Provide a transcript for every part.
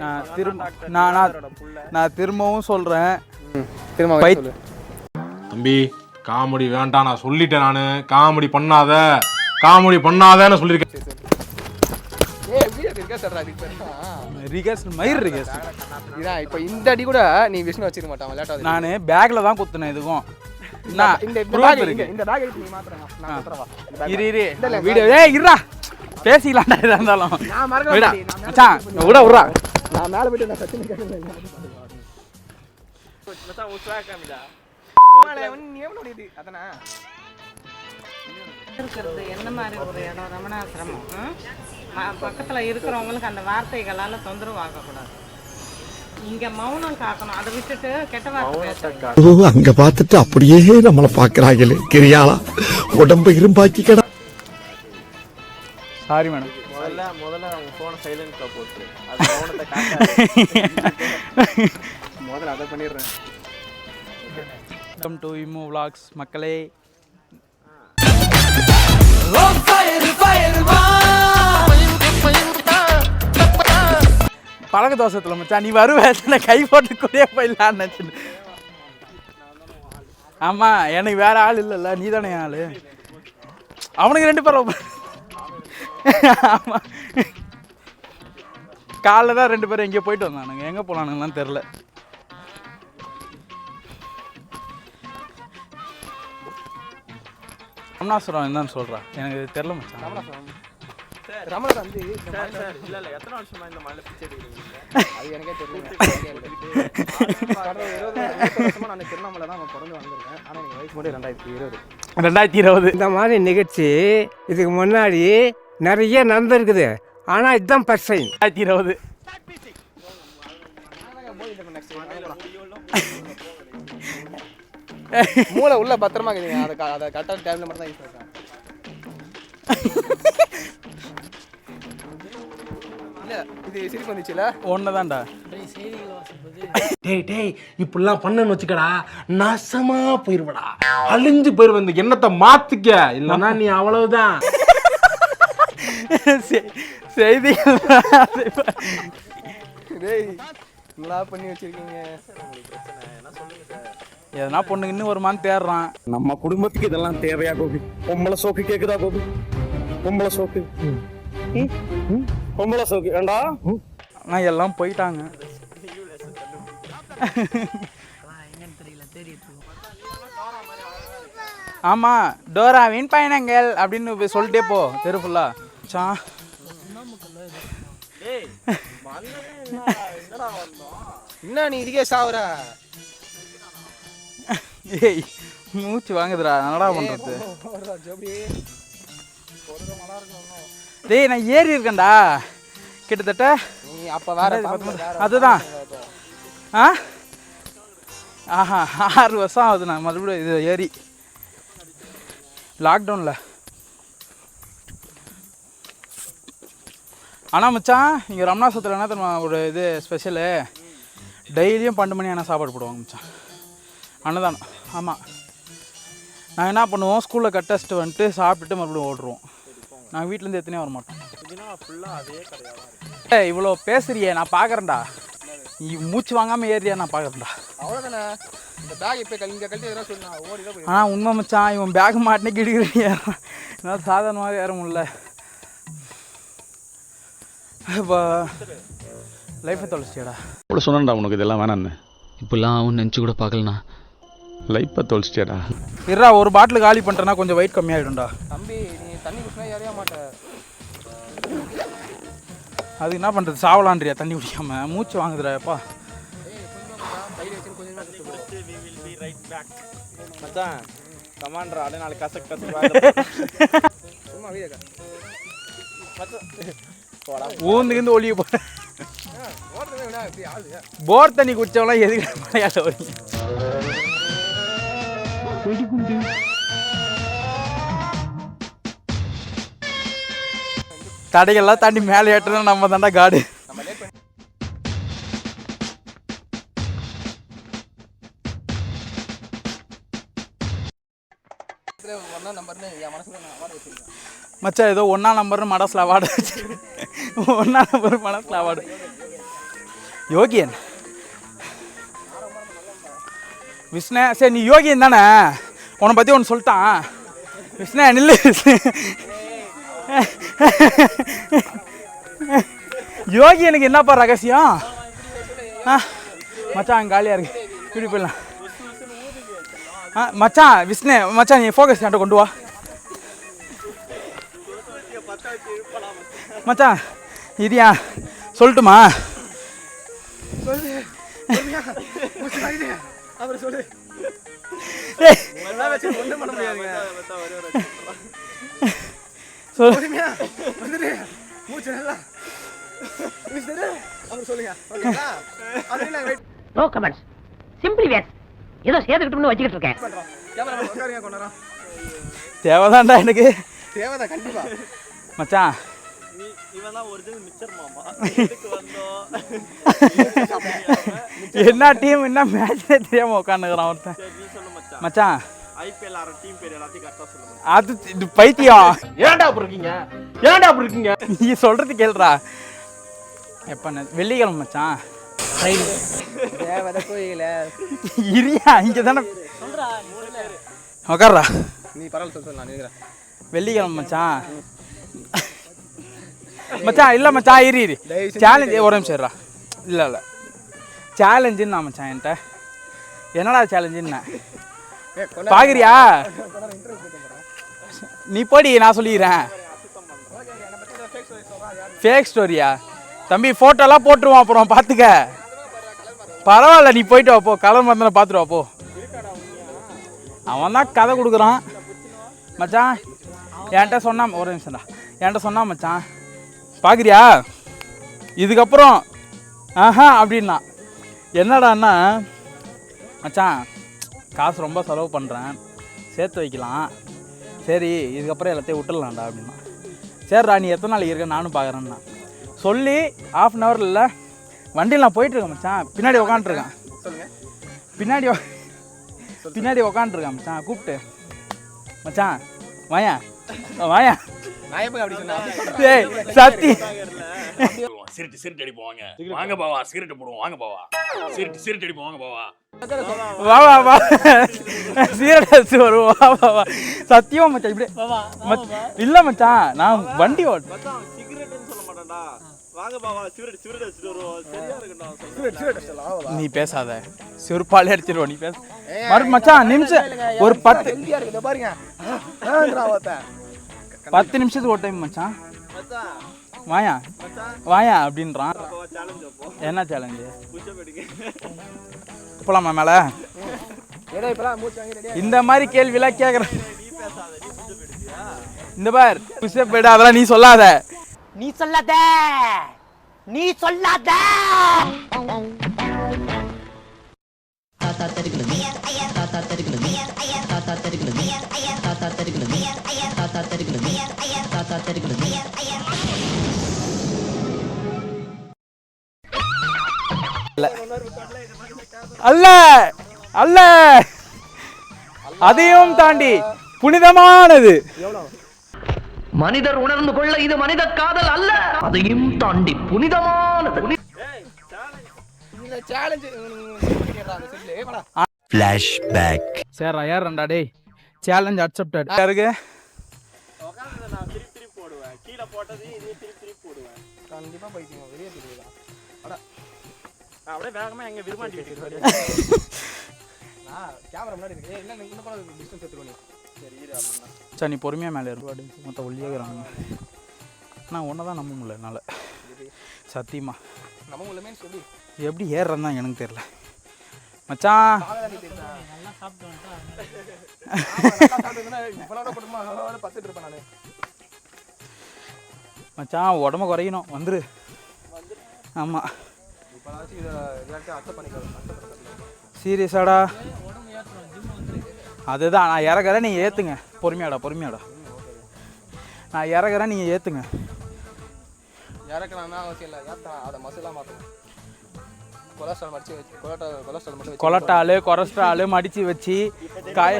நான் திரும்ப நான் நான் திரும்பவும் சொல்கிறேன் திரும்ப பை- சொல்லு. தம்பி காமெடி வேண்டாம் நான் சொல்லிட்டேன் நான். காமெடி பண்ணாத. காமெடி பண்ணாதேன்னு சொல்லியிருக்கேன் இப்போ இந்த அடி கூட நீ விஷ்ணு வச்சிருக்க மாட்டான் விளையாட்டு நான் பேக்கில் தான் குத்துனேன் இதுக்கும். இந்த எடுத்து நீ மாத்துறேன். இரு இரு. வீடியோ ஏய் இருடா. பேசிக்கலாம்டா இதா இருந்தாலும். நான் மச்சான் விட விட்றா நான் மேல போயிட்டு நான் சச்சின் இருக்கிறது என்ன மாதிரி ஒரு இடம்? ரமணாசிரமம். ம்? ம- பக்கத்துல இருக்கிறவங்களுக்கு அந்த வார்த்தைகளால தொந்தரவு ஆகக்கூடாது. இங்க மௌனம் காக்கணும். அதை விட்டுட்டு கெட்ட வார்த்தை அங்க பார்த்துட்டு அப்படியே நம்மள பாக்குறாங்களே கிரியாளா உடம்ப இரும்பாக்கிக்கடா சாரி மேடம் முதல்ல முதல்ல அவங்க ஃபோனை சைலண்ட்ல போட்டு முதல்ல அதை பண்ணிடுறேன். வெல்கம் டு இம்மு vlogs மக்களே. பழக தோசத்தில் மச்சான் நீ வருவேன் கை போட்டு கூடயே போயிடலான்னு நினச்சிட்டு. ஆமாம் எனக்கு வேற ஆள் இல்லைல்ல நீ தானே ஆள். அவனுக்கு ரெண்டு பேரும் ஆமாம் காலைல தான் ரெண்டு பேரும் எங்கேயோ போயிட்டு வந்தானுங்க. எங்கே போனானுங்கலாம் தெரில ரமணாசுரம் என்னன்னு சொல்கிறா எனக்கு தெரில மச்சான். ரமணர் வந்து சார் சார் இல்ல இல்ல எத்தனை வருஷமா இந்த மலையில பிச்சை எடுக்கிறீங்க? அது எனக்கே தெரியல கடந்த இருபது இருபது வருஷமா நான் திருவண்ணாமலை தான் பிறந்து வந்திருக்கேன் ஆனால் எனக்கு வயசு மட்டும் ரெண்டாயிரத்தி இருபது ரெண்டாயிரத்தி இருபது இந்த மாதிரி நிகழ்ச்சி இதுக்கு முன்னாடி நிறைய நடந்திருக்குது. ஆனால் இதுதான் ஃபர்ஸ்ட் டைம் ரெண்டாயிரத்தி இருபது. மூளை உள்ள பத்திரமா இருக்குதுங்க அதை அதை கரெக்டான டைம்ல மட்டும் தான் யூஸ் பண்ணுறேன் இல்ல இது சிரிப்பு வந்துச்சுல? ஒன்று தான்டா டேய் டேய் இப்படிலாம் பண்ணன்னு வச்சுக்கடா நாசமா போயிருவடா. அழிஞ்சு போயிருவ இந்த எண்ணத்தை மாத்திக்க. இல்லைன்னா நீ அவ்வளவுதான். செய்திகள் டேய் நல்லா பண்ணி வச்சிருக்கீங்க? எதனா பொண்ணுங்க இன்னும் வருமான்னு தேடுறான். நம்ம குடும்பத்துக்கு இதெல்லாம் தேவையா கோபி? பொம்பளை சோக்கு கேக்குதா கோபி? பொம்பளை சோக்கு? பொம்பளை சோக்கு ஏண்டா? ஆனால் எல்லாம் போயிட்டாங்க. ஆமாம் டோராவின் பயணங்கள் அப்படின்னு சொல்லிட்டே போ தெரு ஃபுல்லா சா. என்ன நீ இதுக்கே சாவுற? ஏய் மூச்சு வாங்குதுடா. என்னடா பண்ணுறது ஜோபி. டேய் நான் ஏறி இருக்கேன்டா. கிட்டத்தட்ட நீ அப்ப வேற அதுதான். ஆ? ஆஹா ஆறு வருஷம் ஆகுது நான் மறுபடியும் இது ஏறி. லாக்டவுனில் ஆனால் மச்சான் இங்கே ரமணாசத்தில் என்ன தெரியுமா ஒரு இது ஸ்பெஷலு டெய்லியும் பன்னெண்டு மணி ஆனால் சாப்பாடு போடுவாங்க மச்சான். அன்னதானம். ஆமாம் நாங்கள் என்ன பண்ணுவோம் ஸ்கூலில் கட் அடிச்சுட்டு வந்துட்டு சாப்பிட்டுட்டு மறுபடியும் ஓடுருவோம் நாங்கள் வீட்டிலேருந்து எத்தனையும் வர மாட்டோம் ஏய் இவ்வளோ பேசுறியே நான் பார்க்குறேன்டா நீ மூச்சு வாங்காமல் ஏறியா நான் பார்க்குறேன்டா ஆனால் உண்மை மச்சான் இவன் பேக் மாட்டினே கிடுக்கிறீ ஏறான் என்னால் சாதாரணமாக ஏற முடியல. இப்போ லைஃப்பை தொலைச்சியாடா அவ்வளோ சொன்னேன்டா உனக்கு இதெல்லாம் வேணான்னு இப்பெல்லாம் அவன் நினச்சி கூட பார்க்கலண்ணா. லைஃப்பை தொலைச்சிட்டியாடா. இருடா ஒரு பாட்டில் காலி பண்ணிட்டேன்னா கொஞ்சம் வெயிட் கம்மியாயிடும்டா. தம்பி நீ தண்ணி குடிச்சினா ஏறிய மாட்ட? அது என்ன பண்ணுறது சாவலான்றியா தண்ணி குடிக்காம? மூச்சு வாங்குதுடா எப்பா. மச்சான் கமாண்டர் அப்படியே நாளைக்கு சும்மா வீடியோ ஒளிய போ ஓடுறதே விட இப்படி ஆளு போர் தண்ணி குடிச்சவங்களாம் எதுக்கு மலையாள வரீங்க தடைகள்லாம் தாண்டி மேலே ஏற்றணும் நம்ம தாண்டா காடு. ஒன்னா வச்சிருக்கேன். மச்சான் ஏதோ ஒன்றா நம்பர்னு மனசில் அவார்டு வச்சு ஒன்றா ஒரு மனசில் அவார்டு யோகியன். விஷ்ணு சரி நீ யோகியன் தானே? உன்னை பற்றி ஒன்று சொல்லிட்டான். விஷ்ணு நில்லு. யோகியனுக்கு என்னப்பா ரகசியம்? ஆ மச்சான் காலியாக இருக்கு. இப்படி போயிடலாம். ஆ மச்சான் விஷ்ணு மச்சான் நீ ஃபோக்கஸ் என்கிட்ட கொண்டு வா. மச்சான் இரியா சொல்லட்டுமா? அப்புறம் சொல்லு நோ கமெண்ட்ஸ் சிம்பிளி வேஸ் ஏதோ சேர்த்துக்கிட்டோம்னு வச்சுக்கிட்டு இருக்கேன். தேவைதான்டா எனக்கு. தேவைதான் கண்டிப்பா. மச்சான் என்ன டீம் என்ன மேட்ச்னே தெரியாம உட்காந்துக்கிறான் ஒருத்தன். மச்சான். மச்சான். ஐபிஎல் ஆற டீம் பேர் எல்லாத்தையும் சொல்லுங்க. அது இது பைத்தியம். ஏன்டா அப்படி இருக்கீங்க? ஏன்டா அப்படி இருக்கீங்க? நீ சொல்றது கேளுடா. எப்ப நெ- வெள்ளிக்கிழமை மச்சான். தேவதை கோயில இரியா இங்கே தானே. உக்கார்றா. நீ பரவாயில்ல சொல்லு சொல்லு நான் நினைக்கிறேன் வெள்ளிக்கிழமை மச்சான். மச்சான் இல்லை மச்சான் இரு இரு. சேலஞ்சு ஒரு நிமிஷம் இருடா. இல்லை இல்லை. சேலஞ்சுன்னு நான் மச்சான் என்கிட்ட. என்னடா சேலஞ்சுன்னு பாக்குறியா? நீ போடி நான் சொல்லிடுறேன் ஃபேக் ஸ்டோரியா தம்பி ஃபோட்டோலாம் போட்டுருவான் அப்புறம் பார்த்துக்க பரவாயில்ல நீ போயிட்டு வா போ. கலர் மருந்தனை பார்த்துட்டு போ. அவன் தான் கதை கொடுக்குறான். மச்சான் என்கிட்ட சொன்னான் ஒரு நிமிஷம்டா என்கிட்ட சொன்னான் மச்சான் பார்க்குறியா இதுக்கப்புறம் ஆஹா அப்படின்னா. என்னடான்னா மச்சான் காசு ரொம்ப செலவு பண்ணுறேன் சேர்த்து வைக்கலாம். சரி இதுக்கப்புறம் எல்லாத்தையும் விட்டுடலாம்டா அப்படின்னா. சரிடா நீ எத்தனை நாளைக்கு இருக்க? நானும் பார்க்குறேன்னா சொல்லி ஆஃப் அன் ஹவரில் இல்லை. வண்டியில் நான் போயிட்டுருக்கேன் மச்சான். பின்னாடி உக்காண்ட்ருக்கேன் பின்னாடி பின்னாடி உக்காண்ட்ருக்கேன் மச்சான். கூப்பிட்டு. மச்சான் வாயா. வாயா. டேய் சத்தி சிரிட்டு சிரிட்டு அடிப்போம் வாங்க வாங்க பாவா சிரிட்டு போடுவோம் வாங்க பாவா சிரிட்டு சிரிட்டு அடிப்போம் வாங்க பாவா வா வா வா சீரடஸ் வருவோம் வா வா வா சத்தியமா மச்சான் இப்படி இல்ல மச்சான் நான் வண்டி ஓட்டு நீ பேசாத செருப்பாலே அடிச்சிருவோம் நீ பேச மச்சான் நிமிஷம் ஒரு பத்து பாருங்க பத்து நிமிஷத்துக்கு ஒரு டைம் மச்சான் மச்சான் வாயா மச்சான் வாயா அப்படின்றான் என்ன சேலஞ்சு போலாமா மேல ஏடா இப்பலாம் மூச்சு வாங்கி ரெடியா இந்த மாதிரி கேள்விலாம் நீ புஷ்அப் எடுக்கியா இந்த பார் புஷ்அப் போயிடு அதெல்லாம் நீ சொல்லாத நீ சொல்லாத நீ சொல்லாத தாத்தா தெரிகிறது தாத்தா தெரிகிறது தாத்தா தெரிகிறது தாத்தா தெரிகிறது தாத்தா தெரிகிறது தாத்தா தெரிகிறது அல்ல. அல்ல. அதையும் தாண்டி புனிதமானது. மனிதர் உணர்ந்து கொள்ள இது மனித காதல் அல்ல. அதையும் தாண்டி புனிதமானது. ஏடா சரிடா ஏறண்டா டேய். சேலஞ்ச் அக்செப்டட் யாருக்கு உட்காந்து நான் திருப்பி திருப்பி போடுவேன் கீழே போட்டது இதே திருப்பி திருப்பி போடுவேன். கண்டிப்பா பைத்தியம் வெளியே தெரியுதா நான் அப்படியே வேகமா எங்க விரும்பாண்டி வச்சுக்கிறேன் நான் கேமரா முன்னாடி இருக்கு கூட டிஸ்டன்ஸ் எடுத்துக்கோ நீ. சரி இரு அப்படின்னா சரி நீ பொறுமையாக மேலே இருப்பாடு மொத்த ஒல்லியாகிறாங்க நான் ஒன்றை தான் நம்ப முடியல என்னால். சத்தியமா. நம்ம உள்ளமே சொல்லு. எப்படி ஏறுறதுன்னு தான் எனக்கு தெரியல. மச்சான். சாப்பிட்டு இவ்வளோ மச்சான் உடம்ப குறையணும் வந்துரு. ஆமாம் சீரியஸாடா. அதுதான் நான் இறக்குறேன் நீங்கள் ஏற்றுங்க பொறுமையாடா பொறுமையாடா. நான் இறக்குறேன் நீங்கள் ஏற்றுங்க இறக்கலாம்னா அவசியம் இல்லை. ஏற்றலாம் அதை மசிலாக மாற்றணும் கொலஸ்ட்ரால் மடிச்சு வச்சு கொலட்டா கொலஸ்ட்ரால் மட்டும் வச்சு கொலட்டாலு கொலஸ்ட்ராலு காய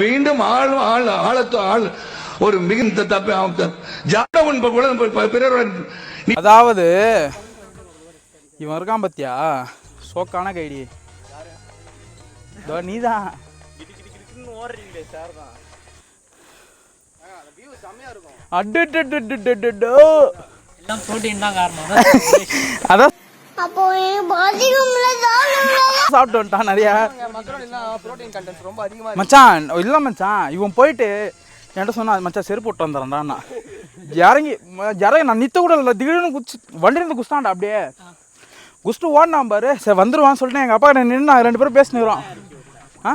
மீண்டும் ஆள் ஆள் ஆழத்து ஆள். ஒரு மிகுந்த தப்பு ஜாதவன் பிறருடன் அதாவது இவன் இருக்கான் பத்தியா சோக்கான கைடி நீதான் கிடு கிடு கிடுக்குன்னு ஓடுறீங்களே சார் தான் அந்த வியூ செம்மையா இருக்கும் அடு எல்லாம் ப்ரோட்டீன் தான் காரணம் அதான் அப்போ சாப்பிட்டு வந்துட்டான் நிறையா. மக்கள் எல்லாம் ப்ரோட்டீன் கண்டென்ட் ரொம்ப அதிகமா இருக்கு மச்சான் இல்லை மச்சான் இவன் போயிட்டு என்கிட்ட சொன்னா மச்சான் செருப்பு போட்டு வந்துடுறேன்டா இறங்கி இறங்கி நான் நித்த கூட இல்லை திடீர்னு குச்சி வண்டி இருந்து குஸ்தான்டா அப்படியே. குஸ்ட்டு ஓடினான் பாரு சரி வந்துருவான்னு சொல்லிட்டு எங்கள் அப்பா நின்று ரெண்டு பேரும் பேசினுக்கிறோம் ஆ?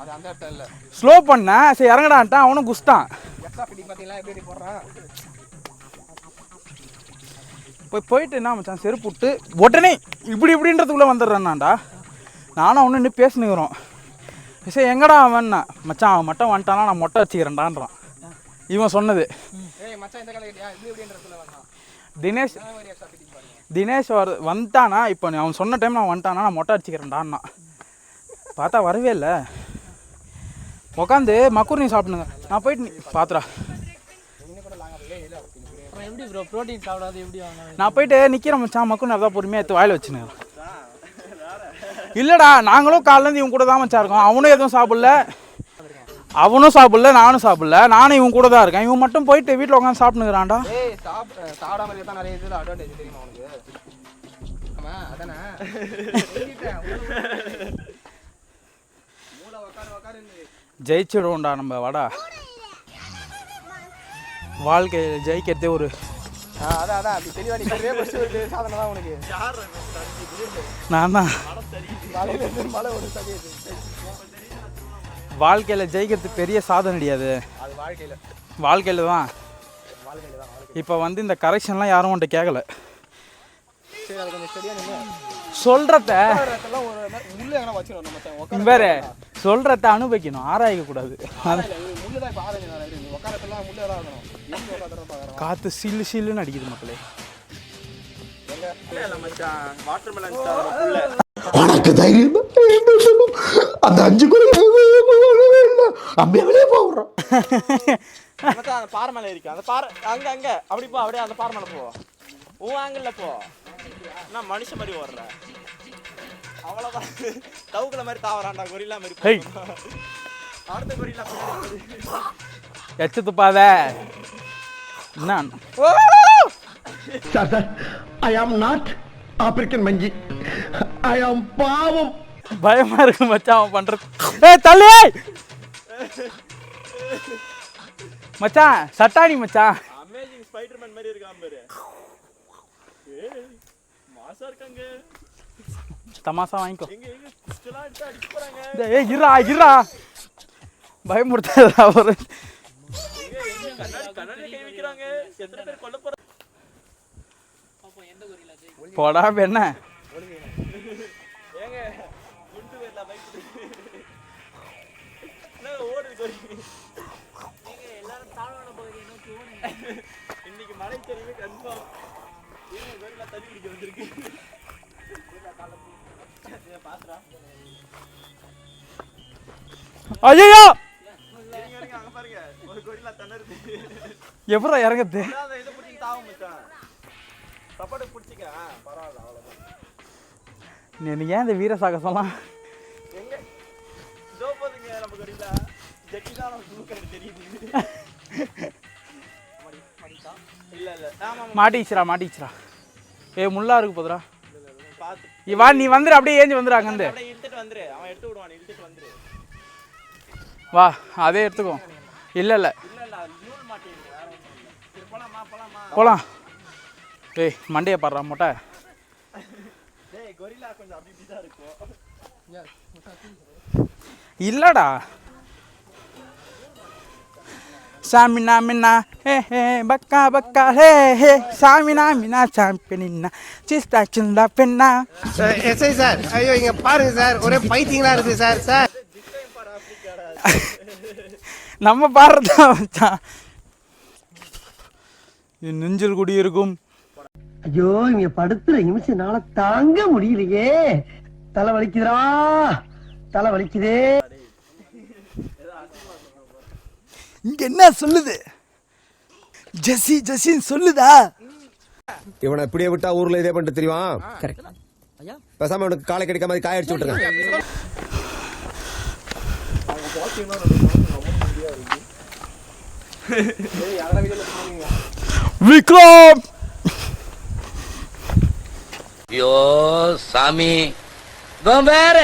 அது அந்த இடத்துல இல்ல. ஸ்லோ பண்ணேன் சரி இறங்கடான்ட்டான் அவனும் குஸ்தான் போய் போயிட்டு என்ன மச்சான் செருப்பு விட்டு உடனே இப்படி இப்படின்றதுக்குள்ளே வந்துடுறேன்னாண்டா. நானும் அவனு நின்று பேசினுக்கிறோம். சரி எங்கடா அவன்னா? மச்சான் அவன் மட்டும் வந்துட்டானா நான் மொட்டை வச்சுக்கிறேன்டான்றான் இவன் சொன்னது. தினேஷ் தினேஷ் வர வந்துட்டானா இப்போ நீ அவன் சொன்ன டைம் நான் வந்துட்டானா நான் மொட்டை அடிச்சுக்கிறேன்டான்னா. பார்த்தா வரவே இல்லை. உட்காந்து மக்கூர்னி சாப்பிடுங்க. நான் போயிட்டு நீ பாத்துடா எப்படி ப்ரோ ப்ரோட்டீன் சாப்பிடாது எப்படி வாங்க? நான் போயிட்டு நிற்கிறேன் மச்சான். மக்கூர்னி அதான் பொறுமையாக எடுத்து வாயில் வச்சுன்னு இல்லைடா நாங்களும் காலையிலேருந்து இவன் கூட தான் மச்சான் இருக்கோம். அவனும் எதுவும் சாப்பிடல. அவனும் சாப்பிடல நானும் சாப்பிடல. நானும் இவன் கூட தான் இருக்கேன். இவன் மட்டும் போயிட்டு வீட்டில் உட்காந்து சாப்பிட்டுக்கிறான்டா ஏய் சாப் சாப்பிடாம இருந்தா தான் நிறைய இதுல அட்வான்டேஜ் தெரியுமா உனக்கு ஆமா அதானே சொல்லிட்டேன். மூளை உக்காரு உக்காருன்னு ஜெயிச்சிடுவோம்டா நம்ம வாடா வாழ்க்கையில் ஜெயிக்கிறதே ஒரு அதான் அதான். அப்படி தெளிவா நீ பெரிய பஸ் வருது சாதனை தான் உனக்கு. நான் தான். மலையில இருந்து மலை ஒரு சகையுது வாழ்க்கையில் ஜெயிக்கிறது பெரிய சாதனை கிடையாது அது வாழ்க்கையில. வாழ்க்கையில் தான். இப்போ வந்து இந்த கரெக்ஷன்லாம் யாரும் உன்ட்ட கேட்கல சொல்கிறத வேறு சொல்கிறத அனுபவிக்கணும். ஆராய்க்க உட்காரத்தெல்லாம் முள்ளு தான் இருக்கணும் காற்று சில்லு சில்லுன்னு அடிக்குது மக்களே. இல்ல மச்சான் வாட்டர் மெலன் ஸ்டார் உள்ள. உனக்கு தைரியம் அந்த அஞ்சு குறை அம்மையாவிலே போகிறோம் மச்சான் அந்த பாறை மேல இருக்கு அந்த பாறை அங்க அங்க. அப்படி போ அப்படியே அந்த பாறை மேல போ. உன் ஆங்கிள் போ. நான் மனுஷன் மாதிரி ஓடுற? அவ்வளவுதான் தவுக்குல மாதிரி தாவறான்டா கொரில்லா மாதிரி எச்சு துப்பாத. என்ன? Sir sir I am not African மஞ்சி ஐ ஆம் பாவம். பயமா இருக்கு மச்சான் அவன் பண்றது. ஏய் தள்ளி மச்சான் சட்டாணி மச்சான். அமேசிங் ஸ்பைடர்மேன் மாதிரி இருக்கான் பாரு. ஏய் மாசா இருக்காங்க. தமாசா வாங்கிக்கோ. எங்க எங்க பிஸ்டலா எடுத்து அடிச்சு போறாங்க. இந்த- ஏய் இருடா இருடா பயமுறுத்தாதடா ஒரு கண்ணாடி கண்ணாடி எத்தனை பேர் போடா என்ன? ஏங்க குண்டு எல்லாரும் இன்னைக்கு மழை தெரியுமே கன்ஃபார்ம் தண்ணி வந்திருக்கு ஐயோ எப்படா இறங்குது? நீ ஏன் இந்த வீர சாகசம்லாம்? மாட்டிச்சுரா மாட்டிச்சுரா ஏ ஏய் முள்ளா இருக்கு போதுடா. நீ வா நீ வந்துரு அப்படியே ஏஞ்சி வந்துரு அங்கேருந்து. வா அதே எடுத்துக்கோ இல்லை இல்லை இல்ல இல்ல அது நூல் மாட்டேங்குது வேற ஒண்ணும் இல்ல சரி போலாமா போலாமா போகலாம் ஏய் மண்டையை பாடுறா மொட்டை. டேய் இல்லடா. சாமினா மின்னா ஹே ஹே பக்கா பக்கா ஹே ஹே. சாமினா மினா சாம்பியனா சிஸ்டா சிந்தா பெண்ணா எஸ்ஐ சார் ஐயோ இங்க பாருங்க சார். ஒரே பைத்தியங்களா இருக்கு சார். சார். நம்ம பாடுறதா என் நெஞ்சில் குடியிருக்கும். ஐயோ இங்க படுத்துற நிமிஷம்னால தாங்க முடியலையே. தலை வலிக்குதுடா. தலை வலிக்குதே. இங்க என்ன சொல்லுது? ஜெசி ஜெசின்னு சொல்லுதா? இவனை இப்படியே விட்டா ஊர்ல இதே பண்ணிட்டு தெரியுமா பேசாம இவனுக்கு காலை கடிக்காம மாதிரி காய அடிச்சு விட்டுருங்க. விக்ரம் ஐயோ சாமி. வேற.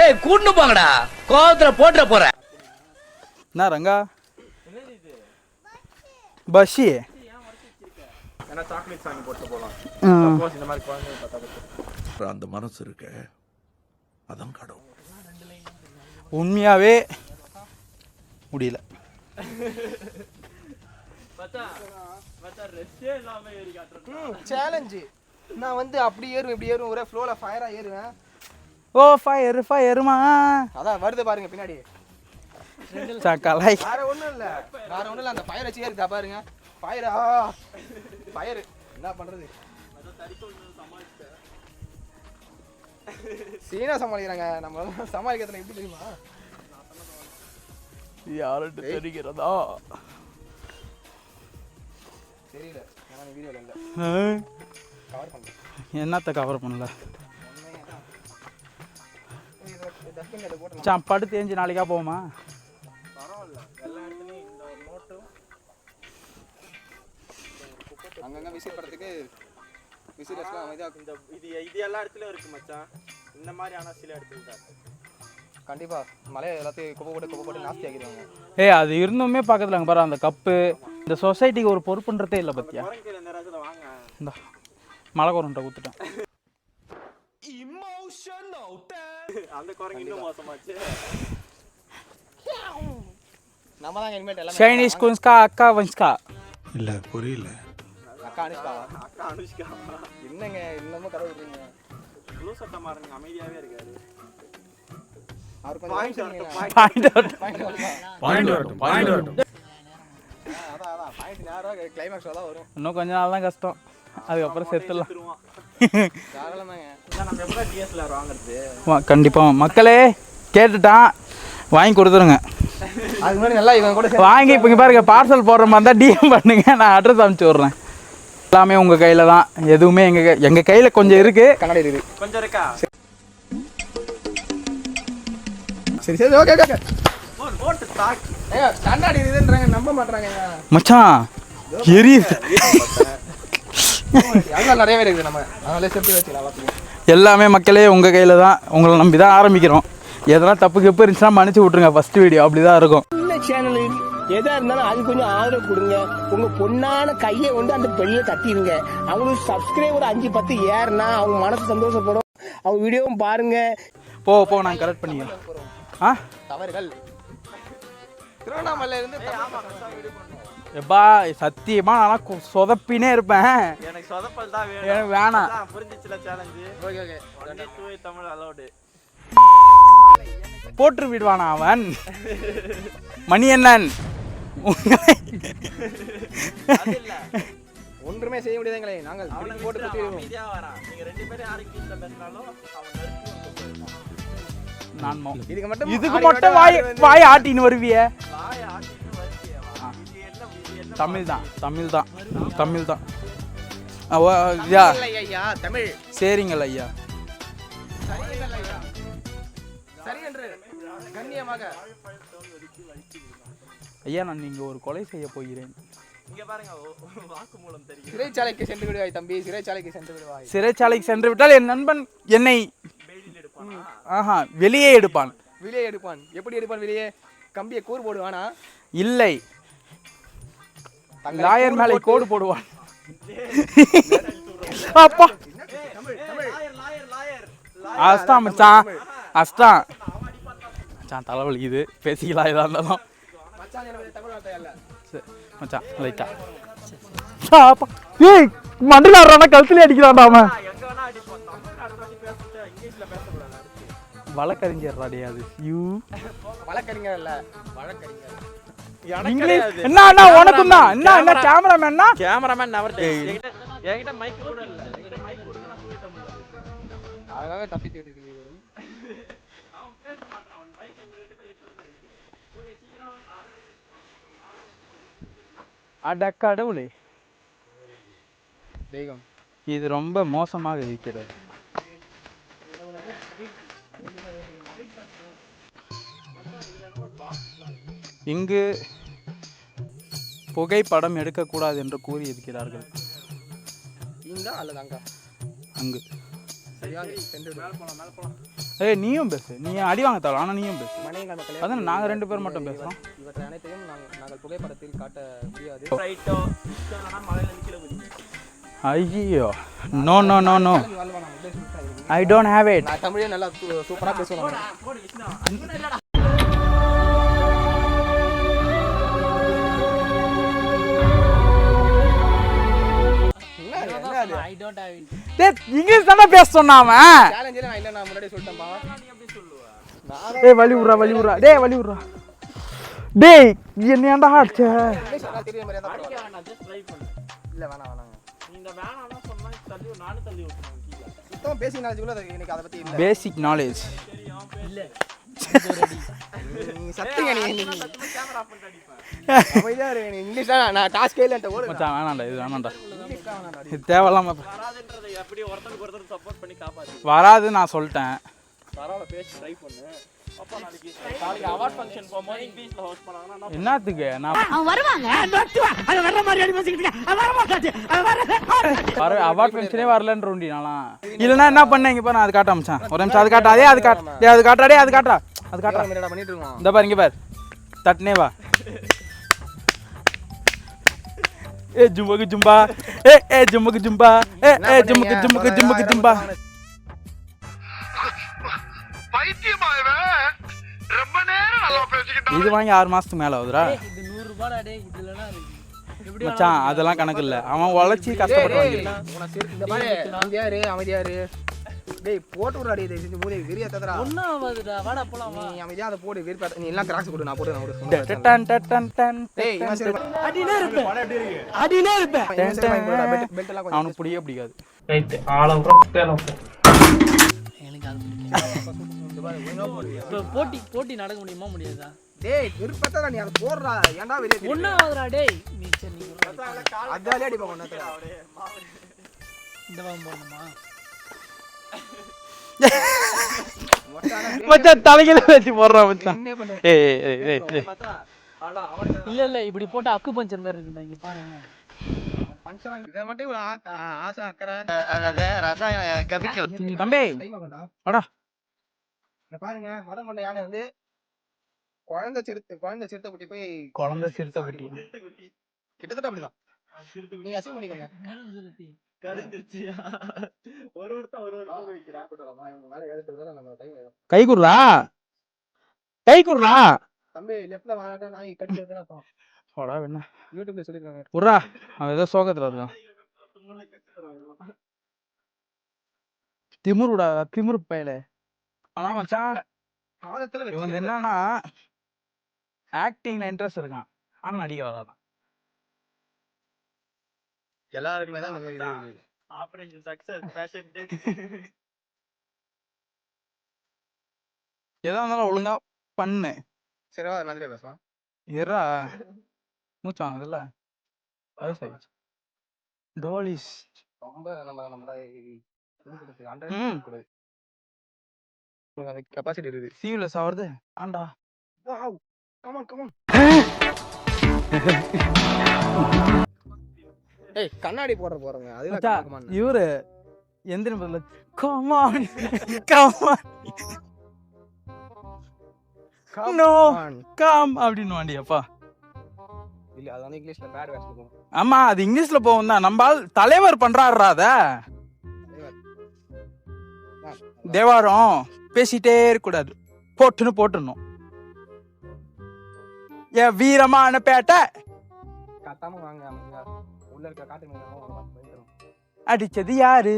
ஏய் கூட்டு போங்கடா. கோவத்துல போட்டுற போற. என்ன ரங்கா? பஷி. அந்த மனசு இருக்க அதான் கடவுள் உண்மையாவே முடியல. காட்டுறேன் சேலஞ்சு நான் வந்து அப்படி ஏறுவேன் இப்படி ஏறுவேன் ஒரே ஃப்ளோல ஃபயரா ஏறுவேன். ஓ ஃபயர் ஃபயருமா அதான் வருது பாருங்க பின்னாடி. சக்கலை வேற ஒண்ணும் இல்ல. வேற ஒண்ணும் இல்ல அந்த ஃபயர் வச்சு ஏறுதா பாருங்க. ஃபயரா ஃபயர் என்ன பண்றது? சீனா சமாளிக்கிறாங்க. நம்ம சமாளிக்கிறது எப்படி தெரியுமா? யாருட்டு தெரிகிறதா? என்னத்த கவர் பண்ணல? சான் படுத்து ஏஞ்சி நாளைக்கா போவோமா? அங்கங்க விசில் படத்துக்கு விசில் வச்சுலாம் அமைதியா இந்த இது இது எல்லா இடத்துலயும் இருக்கு மச்சான். இந்த மாதிரி ஆனா சில இடத்துல தான் இருக்கு. கண்டிப்பா. மலையை எல்லாத்தையும் குப்பை போட்டு குப்பை போட்டு நாஸ்தி ஆக்கிடுவாங்க. ஏய் அது இருந்துமே பக்கத்தில் அங்கே பாரு அந்த கப்பு இந்த சொசைட்டிக்கு ஒரு பொறுப்புன்றதே இல்லை பத்தியா? இந்த மலை குரண்ட கொடுத்துட்டேன். அந்த குரங்கு இன்னும் மோசமாச்சு. நம்ம தான் இனிமேட் எல்லாமே சைனீஸ் குன்ஸ்கா அக்கா வன்ஸ்கா? இல்ல புரியல. அக்கா அனுஷ்கா. அக்கா அனுஷ்கா. என்னங்க இன்னமும் கதை விடுறீங்க ப்ளூ சட்டை மாறுங்க அமைதியாவே இருக்காரு. அவர் கொஞ்சம் பாயிண்ட் பாயிண்ட் வரட்டும் பாயிண்ட் வரட்டும் பாயிண்ட் இன்னும் கொஞ்ச நாள் தான் கஷ்டம். அதுக்கப்புறம் செத்துடலாம் திருவான் தாராளம் தாங்க நம்ம எப்படா டிஎஸ்எல்ஆர் வாங்குறது வா- கண்டிப்பா. மக்களே கேட்டுட்டான். வாங்கி கொடுத்துருங்க. வாங்கி இப்போ இங்கே பாருங்க பார்சல் போடுற மாதிரி தான் டிஎம் பண்ணுங்க. நான் அட்ரஸ் அனுப்பிச்சி விட்றேன். எல்லாமே உங்கள் கையில் தான். எதுவுமே எங்கள் எங்கள் கையில் கொஞ்சம் இருக்குது கண்ணாடி இருக்குது. கொஞ்சம் இருக்கா? சரி சரி ஓகே ஓகே நம்ப மச்சான் எரியுது நிறையவே இருக்குது நம்ம. அதனால சேர்த்து வச்சுக்கலாம் எல்லாத்தையும் எல்லாமே மக்களே உங்கள் கையில் தான். உங்களை நம்பி தான் ஆரம்பிக்கிறோம். எதனா தப்பு கிப்பு இருந்துச்சுன்னா மன்னிச்சு விட்ருங்க ஃபர்ஸ்ட் வீடியோ அப்படி தான் இருக்கும். இந்த சேனலு எதா இருந்தாலும் அது கொஞ்சம் ஆதரவு கொடுங்க. உங்க பொண்ணான கையை கொண்டு அந்த பெல்ல தட்டிடுங்க அவங்களுக்கு சப்ஸ்கிரைபர் அஞ்சு பத்து ஏறுனா அவங்க மனசு சந்தோஷப்படும். அவங்க வீடியோவும் பாருங்க. போ போ நான் கரெக்ட் பண்ணிக்கிறேன். ஆ? தவறுகள். திருவண்ணாமலையில இருந்து எப்பா சத்தியமா நான் சொதப்பினே இருப்பேன். எனக்கு சொதப்பல் தான் வேணும். எனக்கு வேணாம். புரிஞ்சிச்சுல சேலஞ்சு ஓகே ஓகே ஒன்லி தூய தமிழ் அலௌடு போட்டு விடுவானா அவன்? மணி என்னன் அது இல்ல. ஒன்றுமே செய்ய முடியாதுங்களே நாங்கள் போட்டு போட்டு வரான். நீங்க ரெண்டு பேரும் யாருக்கு பேசினாலும் அவன் நான் இதுக்கு மட்டும் இதுக்கு வாய் வாய் ஆட்டின்னு வருவிய. தமிழ் தான் தமிழ் தான் தமிழ் தான் ஐயா தமிழ். சரிங்கள் ஐயா. ஐயா சரி என்று கண்ணியமாக. ஐயா நான் இங்கே ஒரு கொலை செய்ய போகிறேன். இங்க பாருங்க ஓ- வாக்குமூலம் தெரியும் சிறைச்சாலைக்கு சென்று விடுவாய் தம்பி சிறைச்சாலைக்கு சென்று விடுவாய். சிறைச்சாலைக்கு சென்று விட்டால் என் நண்பன் என்னை ஆஹா வெளியே எடுப்பான். வெளியே எடுப்பான். எப்படி எடுப்பான் வெளியே? கம்பியை கூறு போடுவானா இல்லை. லாயர் மேலே கோடு போடுவான். அப்பா. அஸ்தான் மச்சான். அஸ்தான் மச்சான் தலைவலிக்குது பேசிக்கலாம் எதா இருந்தாலும். மச்சான் லைட்டா. அப்பா. ஏய் மண்டல ஆடுறானா கழுத்துல அடிக்கிறான்டா அவன். அடுத்து வழக்கறிஞர்றாடே அது யூ வழக்கறிஞர் இல்ல வழக்கறிஞர். இங்கிலீஷ் என்ன அண்ணா உனக்கும்? தான் என்ன என்ன கேமராமேன்னா கேமராமேன் நவர் என்கிட்ட என்கிட்ட மைக் கூட இல்ல. என்கிட்ட மைக் கூட நான் போயிட்ட அதுக்காக தப்பித்து விட்டு அட கடவுளே. தெய்வம். இது ரொம்ப மோசமாக இருக்கிறது. இங்கு புகைப்படம் எடுக்கக்கூடாது என்று கூறியிருக்கிறார்கள். இங்க அல்லது அங்க? அங்கு. சரியா? சென்று மேல போலாம் மேல போலாம். ஏய் நீயும் பேசு. நீ அடி வாங்க தேவை ஆனால் நீயும் பேசு. அதான் நாங்க ரெண்டு பேர் மட்டும் பேசுறோம். இவற்றை அனைத்தையும் நாங்கள் நாங்கள் புகைப்படத்தில் காட்ட முடியாது. ஐயோ no no no no. I don't have it நான் தமிழே நல்லா சூ- சூப்பரா அது, என்ன அது? இங்கிலீஷ் தானே பேச சொன்னாம challenge ல நான் இல்ல, நான் முன்னாடியே சொல்லிட்டேன்பா. ஏய் வலி விட்றா வலி விட்றா. டேய் வலி விட்றா. டேய் என்ன ஏன்டா அடிச்ச. வேணாம் இல்ல வேணாம் வேணாங்க நீ இந்த வேணாம்னா சொன்னா தள்ளி நானும் தள்ளி சுத்தமா பேசிக் நாலேஜ் கூட எனக்கு அதை பத்தி இல்ல. பேசிக் நாலேஜ் நீ சத்திங்க நீ இங்கிலீஷ் தான் நான் டாஸ்கே இல்லன்ட்டு ஓடு. மச்சான் வேணாம்டா இது வேணாம்டா. இது தேவையில்லாம வராதுன்றதை அப்படியே ஒருத்தருக்கு ஒருத்தர் சப்போர்ட் பண்ணி காப்பாத்து. வராது நான் சொல்லிட்டேன். பரவாயில்ல பேசி ட்ரை பண்ணு. அப்பா நாளைக்கு நாளைக்கு அவார்ட் ஃபங்க்ஷன் போகும்போது இங்கிலீஷ்ல ஹோஸ்ட் பண்ணாங்கன்னா நான் என்னத்துக்கு? நான் வர அவார்ட் ஃபங்க்ஷனே வரலன்றோண்டி நான்லாம். இல்லைன்னா என்ன பண்ணேன் இங்க பாரு நான் அது காட்ட மச்சான் ஒரு நிமிஷம் அது காட்டா அதே அது காட்டு. டேய் அது காட்டுறா டேய் அது காட்டுறா. அது என்னடா பண்ணிட்டு இருக்கோம்? இந்த பாரு இங்க பாரு. தட்டுனே வா. ஏ ஜும்பக்கு ஜும்பா. ஏ ஏ ஜும்பக்கு ஜும்பா. ஏ ஏ ஜும்பக்கு ஜும்பக்கு ஜும்பக்கு ஜும்பா. இது வாங்கி ஆறு மாசத்துக்கு மேல ஆகுதுடா. மச்சான் அதெல்லாம் கணக்கு இல்ல. அவன் உழைச்சி கஷ்டப்பட்டு வாங்கிருக்கான் உனக்கு சரி, டேய் போட்டு விடுறாடி இதை செஞ்சு மூதை வெறியா ததரா நீ அமைதியா அதை போடு வெறி நீ எல்லாம் கிராக்ஸ் கொடு நான் போட்டு நான் போட்டு. டன் டன் டன் டன் டேய் இவன் சரி அடினே இருப்பேன். அடினே சரி வாங்கி போடுடா பெல்ட் எல்லாம் கொஞ்சம் அவனுக்கு பிடிக்கவே பிடிக்காது. ரைட் ஆள விட்றோம் தேவை போட்டி போட்டி நடக்க முடியுமா முடியாதா? டேய் விருப்பத்தா நீ அதை போடுறா. ஏன்டா வெளியே ஒன்னும் ஆகுதுடா டேய். நீ சரி நீ அதாலே அடிப்பா ஒண்ணு இந்த வாரம் போடணுமா? மச்சான் தலையில வச்சு போடுறான் மச்சான். என்ன பண்ண? ஏய் ஏய் ஏய் ஏய் இல்ல இல்ல இப்படி போட்டு அக்கு பஞ்சர் மாதிரி இருக்குடா இங்க பாருங்க தம்பி. வாடா. பாருங்க மதம் கொண்ட யானை வந்து குழந்தை சிறுத்தை குழந்தை சிறுத்தை குட்டி போய் குழந்தை சிறுத்தை குட்டி. கிட்டத்தட்ட அப்படிதான். நீங்க அசிங் பண்ணிக்கோங்க. கை குடுறா? கை குடுறா? தம்பி லெஃப்ட்ல வாங்க நான் கட்டி வந்து போடா என்ன யூடியூப்ல சொல்லிருக்காங்க. குடுறா அவன் ஏதோ சோகத்துல இருக்கான். திமுருடா திமுரு பயல. ஆனா மச்சான் என்னன்னா ஆக்டிங்ல இன்ட்ரெஸ்ட் இருக்கான். ஆனா நடிக்க வராதான். எல்லாருக்குமே தான் மாதிரி இது. ஆபரேஷன் சக்சஸ் ஃபேஷன் எதா இருந்தாலும் ஒழுங்கா பண்ணு. சரி வா நந்திரியா பேசலாம். எறா. மூச்சு வாங்குதுல்ல வயசாயிடுச்சு டோலிஸ். ரொம்ப நம்ம நம்ம அந்த கெப்பாசிட்டி இருக்குது. சீவ்லெஸ் ஆவறது ஆண்டா. வாவ் கமான் கமான் ஏய் கண்ணாடி போடுற போறங்க அதுல இவரு எந்திர பதில் கமான் கமான் நோ கம் அப்படின்னு வாண்டியப்பா இல்ல அது வந்து இங்கிலீஷ்ல பேட் வேர்ட்ஸ் இருக்கும் ஆமா அது இங்கிலீஷ்ல போகும் தான். நம்ம தலைவர் பண்றாருடா அத. தேவாரம் பேசிட்டே இருக்க கூடாது போட்டுன்னு போட்டுடணும் ஏ வீரமான பேட்டை. கத்தாம வாங்க அமைதியா. உள்ள இருக்க காட்டு மீன் பார்த்து பயந்துரும். அடிச்சது யாரு?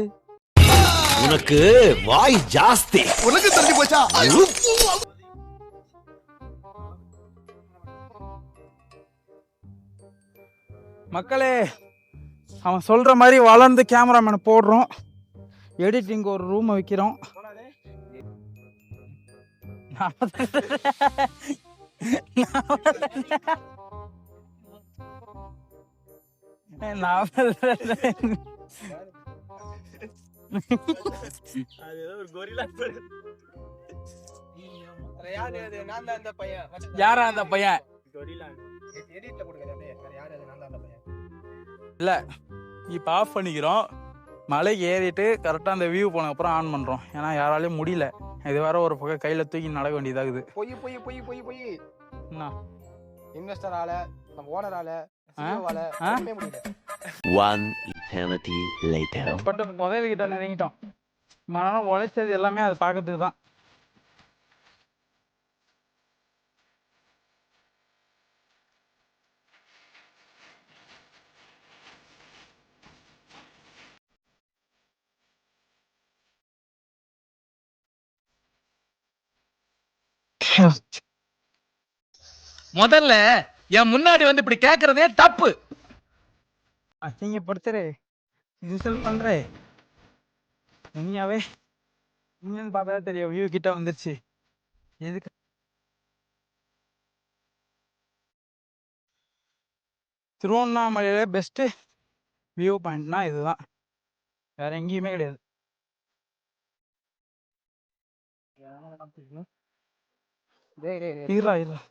உனக்கு வாய் ஜாஸ்தி. உனக்கு தள்ளி போச்சா? மக்களே அவன் சொல்ற மாதிரி வளர்ந்து கேமராமேனை போடுறோம். எடிட்டிங் ஒரு ரூமை வைக்கிறோம். நான் யாரா அந்த பையன் இல்லை இப்போ ஆஃப் பண்ணிக்கிறோம் மலைக்கு ஏறிட்டு கரெக்டாக அந்த வியூ போன அப்புறம் ஆன் பண்ணுறோம் ஏன்னா யாராலையும் முடியல இது வேற ஒரு பக்கம் கையில் தூக்கி நடக்க வேண்டியதாகுது பொய் பொய் பொய் பொய் பொய் என்ன இன்வெஸ்டரால நம்ம ஓனரால முடியல. One eternity later. பட்டு புதையல்கிட்ட நெருங்கிட்டோம் மனம் உழைச்சது எல்லாமே அது பார்க்கறதுக்கு தான். முதல்ல என் முன்னாடி வந்து இப்படி கேக்குறதே தப்பு. அசிங்கப்படுத்துறே இன்சல்ட் பண்றே. உண்மையாவே உண்மையான்னு பார்த்தா தெரியும் வியூ கிட்ட வந்துருச்சு. எதுக்கு? திருவண்ணாமலையில பெஸ்ட்டு வியூ பாயிண்ட்னா இதுதான். வேற எங்கேயுமே கிடையாது. டேய் டேய் டேய். இருடா இருடா மச்சான் மச்சான் இது பாரு இன்னும் நல்லா என்ன கண்டு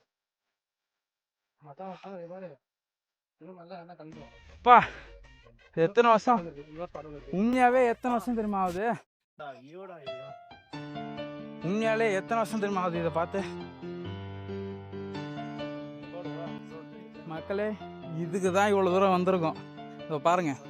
அப்பா எத்தனை வருஷம்? உண்மையாவே எத்தனை வருஷம் தெரியுமா ஆகுது? உண்மையாலே எத்தனை வருஷம் தெரியுமா ஆகுது இதை பார்த்து? மக்களே இதுக்கு தான் இவ்வளோ தூரம் வந்திருக்கோம். இதோ பாருங்கள்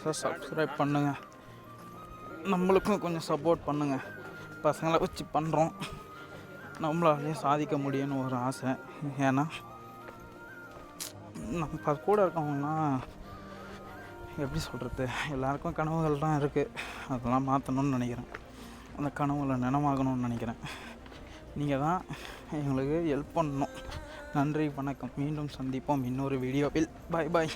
இம்மோ சப்ஸ்கிரைப் பண்ணுங்கள் நம்மளுக்கும் கொஞ்சம் சப்போர்ட் பண்ணுங்கள் பசங்களை வச்சு பண்ணுறோம் நம்மளாலேயும் சாதிக்க முடியும்னு ஒரு ஆசை. ஏன்னா நம்ம கூட இருக்கவங்கலாம் எப்படி சொல்கிறது எல்லாருக்கும் கனவுகள் தான் இருக்குது அதெல்லாம் மாற்றணும்னு நினைக்கிறேன். அந்த கனவுகளை நினைவாகணும்னு நினைக்கிறேன். நீங்கள் தான் எங்களுக்கு ஹெல்ப் பண்ணணும். நன்றி வணக்கம். மீண்டும் சந்திப்போம் இன்னொரு வீடியோவில். பாய் பாய்